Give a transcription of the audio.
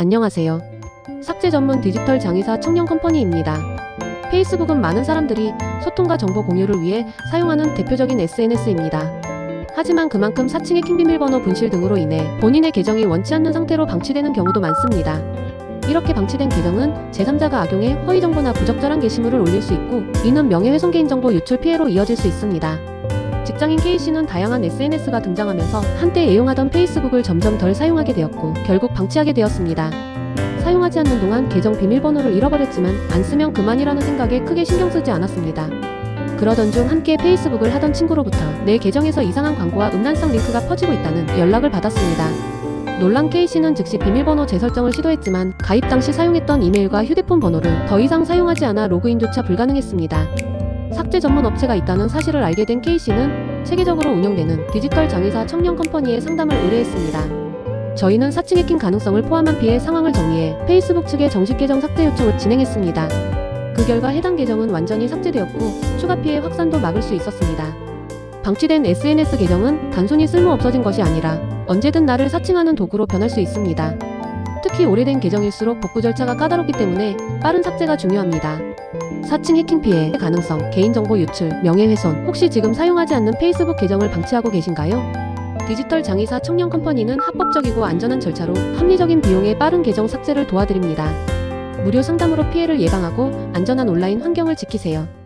안녕하세요. 삭제 전문 디지털 장의사 청년 컴퍼니입니다. 페이스북은 많은 사람들이 소통과 정보 공유를 위해 사용하는 대표적인 SNS입니다. 하지만 그만큼 사칭 해킹 비밀번호 분실 등으로 인해 본인의 계정이 원치 않는 상태로 방치되는 경우도 많습니다. 이렇게 방치된 계정은 제3자가 악용해 허위 정보나 부적절한 게시물을 올릴 수 있고 이는 명예훼손 개인정보 유출 피해로 이어질 수 있습니다. 직장인 K씨는 다양한 SNS가 등장하면서 한때 애용하던 페이스북을 점점 덜 사용하게 되었고 결국 방치하게 되었습니다. 사용하지 않는 동안 계정 비밀번호를 잃어버렸지만 안 쓰면 그만이라는 생각에 크게 신경 쓰지 않았습니다. 그러던 중 함께 페이스북을 하던 친구로부터 내 계정에서 이상한 광고와 음란성 링크가 퍼지고 있다는 연락을 받았습니다. 놀란 K씨는 즉시 비밀번호 재설정을 시도했지만 가입 당시 사용했던 이메일과 휴대폰 번호를 더 이상 사용하지 않아 로그인조차 불가능했습니다. 삭제 전문 업체가 있다는 사실을 알게 된 K씨는 체계적으로 운영되는 디지털 장의사 청년 컴퍼니에 상담을 의뢰했습니다. 저희는 사칭 해킹 가능성을 포함한 피해 상황을 정리해 페이스북 측에 정식 계정 삭제 요청을 진행했습니다. 그 결과 해당 계정은 완전히 삭제되었고 추가 피해 확산도 막을 수 있었습니다. 방치된 SNS 계정은 단순히 쓸모 없어진 것이 아니라 언제든 나를 사칭하는 도구로 변할 수 있습니다. 특히 오래된 계정일수록 복구 절차가 까다롭기 때문에 빠른 삭제가 중요합니다. 사칭 해킹 피해 가능성, 개인정보 유출, 명예훼손. 혹시 지금 사용하지 않는 페이스북 계정을 방치하고 계신가요? 디지털 장의사 청년 컴퍼니는 합법적이고 안전한 절차로 합리적인 비용에 빠른 계정 삭제를 도와드립니다. 무료 상담으로 피해를 예방하고 안전한 온라인 환경을 지키세요.